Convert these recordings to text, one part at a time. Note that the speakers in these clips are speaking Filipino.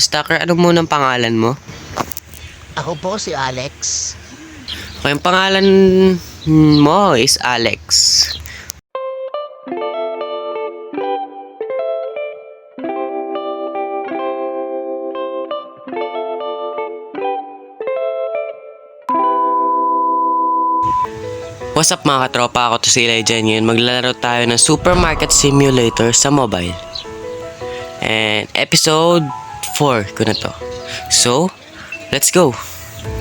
Stalker, ano munang pangalan mo? Ako po si Alex. Okay, ang pangalan mo is Alex. What's up mga katropa? Ako to si Legend ngayon. Maglalaro tayo ng Supermarket Simulator sa mobile. And episode 4 ko na to. So, let's go!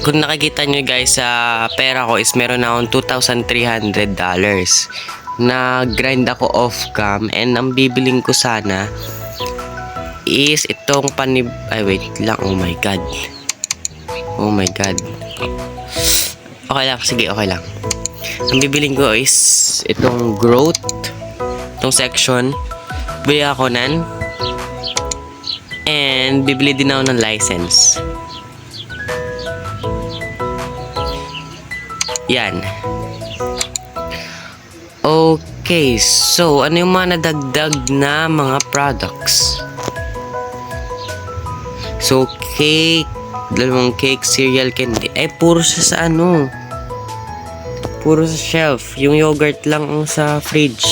Kung nakikita nyo guys sa pera ko is meron na akong $2,300 na grind ako off cam and ang bibiling ko sana is itong panib... Ay wait lang, oh my god. Oh my god. Okay lang, sige, okay lang. Ang bibiling ko is itong growth, itong section, bili ako nan, and bibili din ako ng license. Yan. Okay, so ano yung mga nadagdag na mga products? So, cake, dalawang cake, cereal, candy. Ay, puro siya sa ano. Puro sa shelf. Yung yogurt lang ang sa fridge.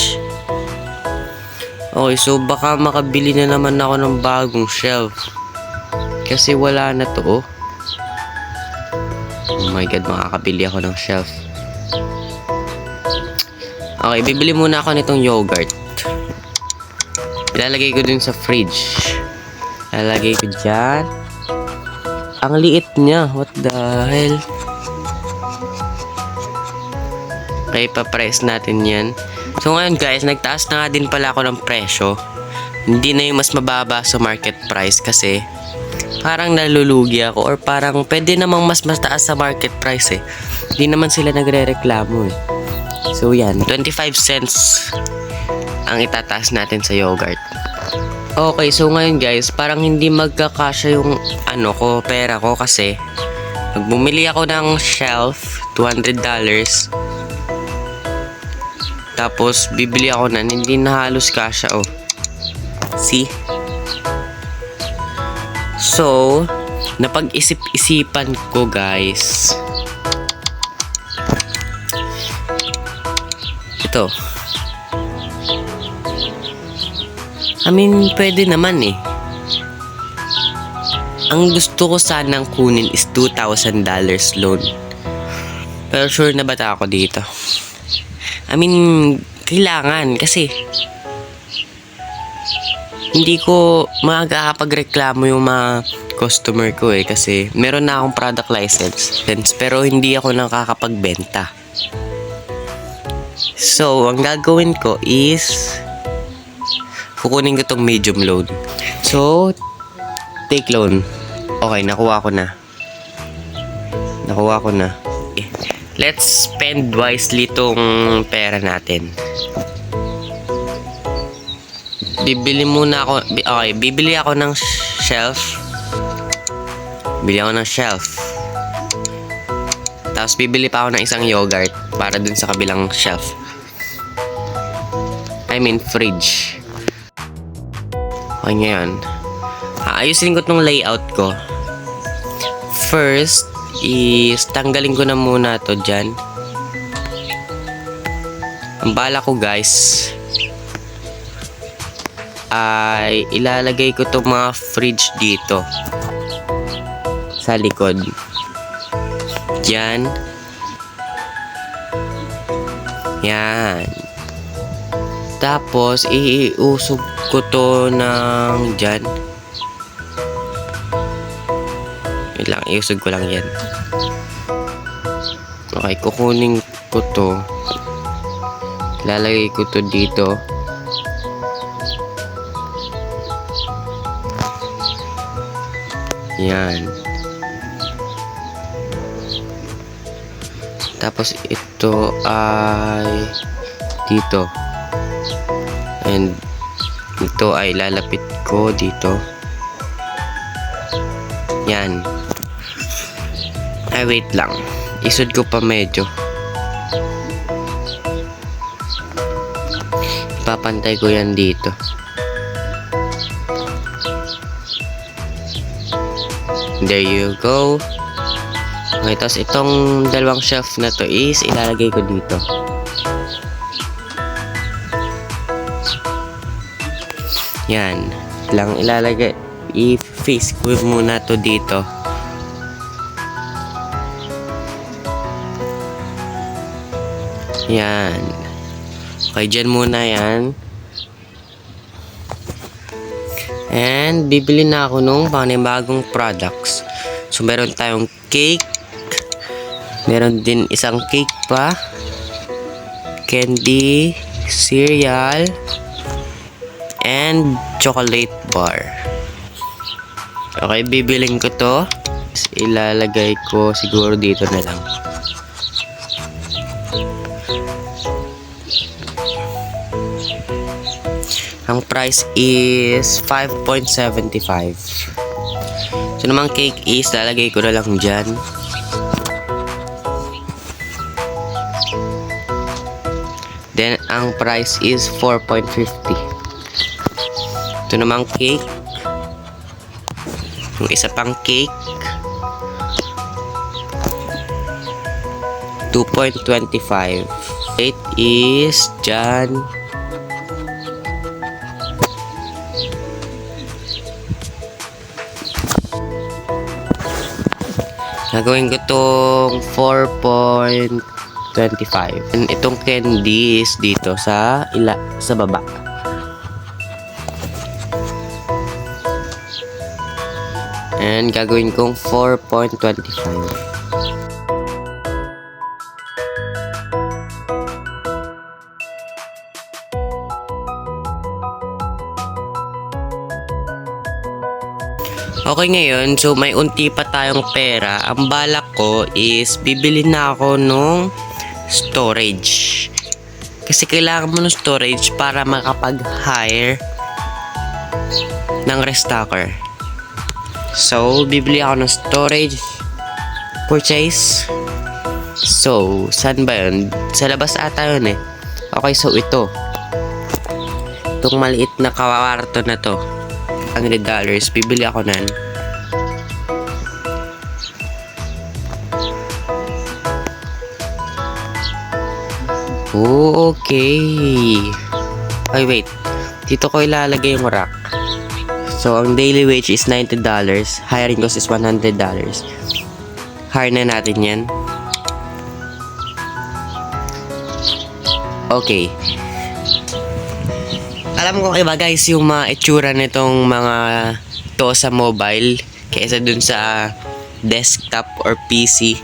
Okay, so baka makabili na naman ako ng bagong shelf. Kasi wala na to, oh. Oh my god, makakabili ako ng shelf. Okay, bibili muna ako nitong yogurt. Ilalagay ko dun sa fridge. Ilalagay ko dyan. Ang liit niya. What the hell? Okay, pa-price natin yan. So ngayon guys, nagtaas na nga din pala ako ng presyo. Hindi na yung mas mababa sa market price kasi parang nalulugi ako or parang pwede namang mas mataas sa market price eh. Hindi naman sila nagre-reklamo eh. So yan, 25 cents ang itataas natin sa yogurt. Okay, so ngayon guys, parang hindi magkakasya yung ano ko, pera ko kasi pag bumili ako ng shelf, $200 tapos bibili ako na hindi na halos kasya oh. See? So, napag-isip-isipan ko guys. Ito. I mean, pwede naman eh. Ang gusto ko sanang kunin is $2,000 loan. Pero sure na ba ako dito? I mean, kailangan kasi hindi ko makakapagreklamo yung mga customer ko eh kasi meron na akong product license pero hindi ako nakakapagbenta. So, ang gagawin ko is kukunin ko tong medium loan. So, take loan. Okay, nakuha ko na. Nakuha ko na. Let's spend wisely tong pera natin. Bibili muna ako. Okay, bibili ako ng shelf. Bili ako ng shelf. Tapos bibili pa ako ng isang yogurt para dun sa kabilang shelf. I mean fridge. Okay ngayon. Aayusin ko tong layout ko. First is tanggalin ko na muna to dyan. Ang bala ko guys ay ilalagay ko tong mga fridge dito sa likod. Yan. Yan. Tapos, iusog ko to ng dyan. Wait lang, iusog ko lang yan. Okay, kukunin ko to. Lalagay ko to dito. Yan. Tapos ito ay dito. And ito ay lalapit ko dito. Yan. Ay, wait lang. Isod ko pa medyo. Papantay ko yan dito. There you go. Okay, tapos itong dalawang shelf na to is ilalagay ko dito. Yan. Lang ilalagay. I-face ko muna to dito. Yan. Okay, dyan muna yan. And bibili na ako nung panibagong products. So meron tayong cake. Meron din isang cake pa. Candy, cereal, and chocolate bar. Okay, bibiling ko to. Ilalagay ko siguro dito na lang. Ang price is 5.75. So namang cake is lalagay ko na lang dyan. Then ang price is 4.50. Ito namang cake. Yung isa pang cake. 2.25. It is dyan. Gagawin ko tong 4.25. And itong candy is dito sa ila sa baba. And gagawin kong 4.25. Okay ngayon, so may unti pa tayong pera. Ang balak ko is bibili na ako nung storage. Kasi kailangan mo ng storage para makapag-hire ng restocker. So, bibili ako ng storage purchase. So, saan ba yun? Sa labas ata yun eh. Okay, so ito. Itong maliit na kawarto na to. $100 dollars. Bibili ako nan. Okay. Ay, wait. Dito ko ilalagay yung rack. So, ang daily wage is $90. Hiring cost is $100. Hire na natin yan. Okay. Alam ko iba guys yung mga itsura nitong mga to sa mobile kaysa dun sa desktop or PC.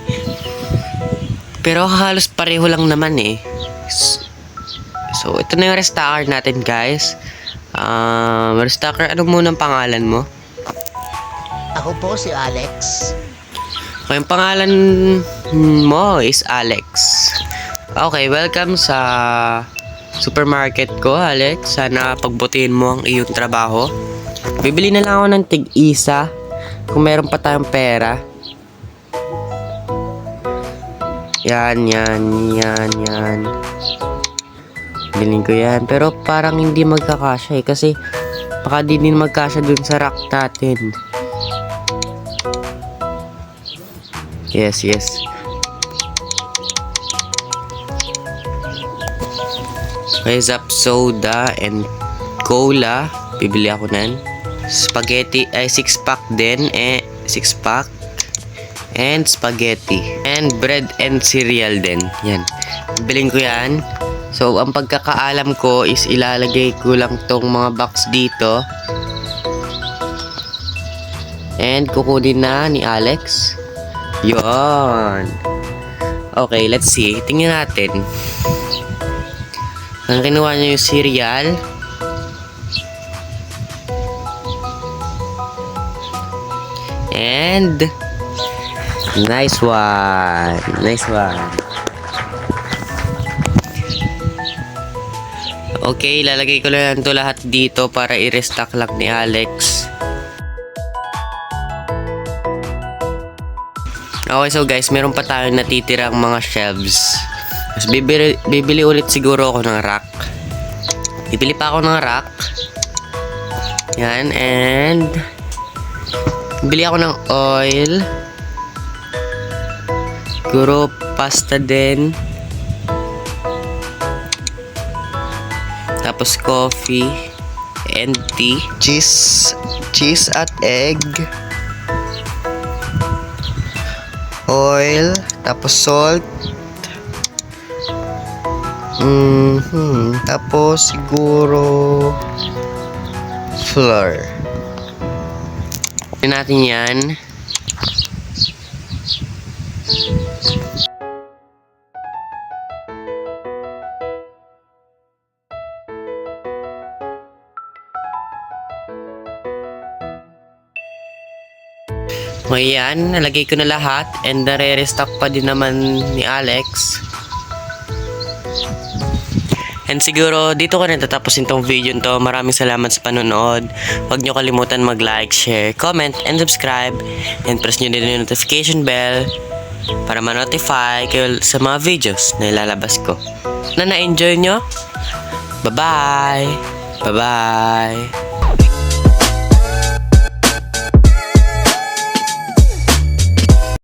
Pero halos pareho lang naman eh. S- So, ito na yung restacker natin guys. Um, restacker, ano muna ang pangalan mo? Ako po si Alex. Okay, yung pangalan mo is Alex. Okay, welcome sa supermarket ko, Alex. Sana pagbutihin mo ang iyong trabaho. Bibili na lang ako ng tig-isa kung meron pa tayong pera. Yan, yan, yan, yan. Biling ko yan. Pero parang hindi magkakasya eh. Kasi baka di din magkasya dun sa rack natin. Yes, yes. Okay, zap soda and cola. Bibili ako nan. Spaghetti, ay 6 pack din. Eh, 6 pack. And spaghetti. And bread and cereal din. Yan. Biling ko yan. So, ang pagkakaalam ko is ilalagay ko lang tong mga box dito. And kukunin na ni Alex. Yon. Okay, let's see. Tingnan natin. Ang kinuha niya yung cereal. And nice one. Nice one. Okay, lalagay ko lang to lahat dito para i-restock lang ni Alex. Okay, so guys, meron pa tayong natitirang mga shelves. Tapos bibili, bibili ulit siguro ako ng rack. Bibili pa ako ng rack. Yan, and Bili ako ng oil. Siguro pasta din. Tapos coffee and tea. cheese, cheese at egg, oil, tapos salt, mhm, tapos siguro flour. Tignan natin yan. O yan, nalagay ko na lahat and nare-restock pa din naman ni Alex. And siguro dito ko na tatapusin tong video to. Maraming salamat sa panonood. Huwag nyo kalimutan mag-like, share, comment, and subscribe. And press nyo din yung notification bell para ma-notify kayo sa mga videos na ilalabas ko. Na na-enjoy nyo? Bye-bye! Bye-bye!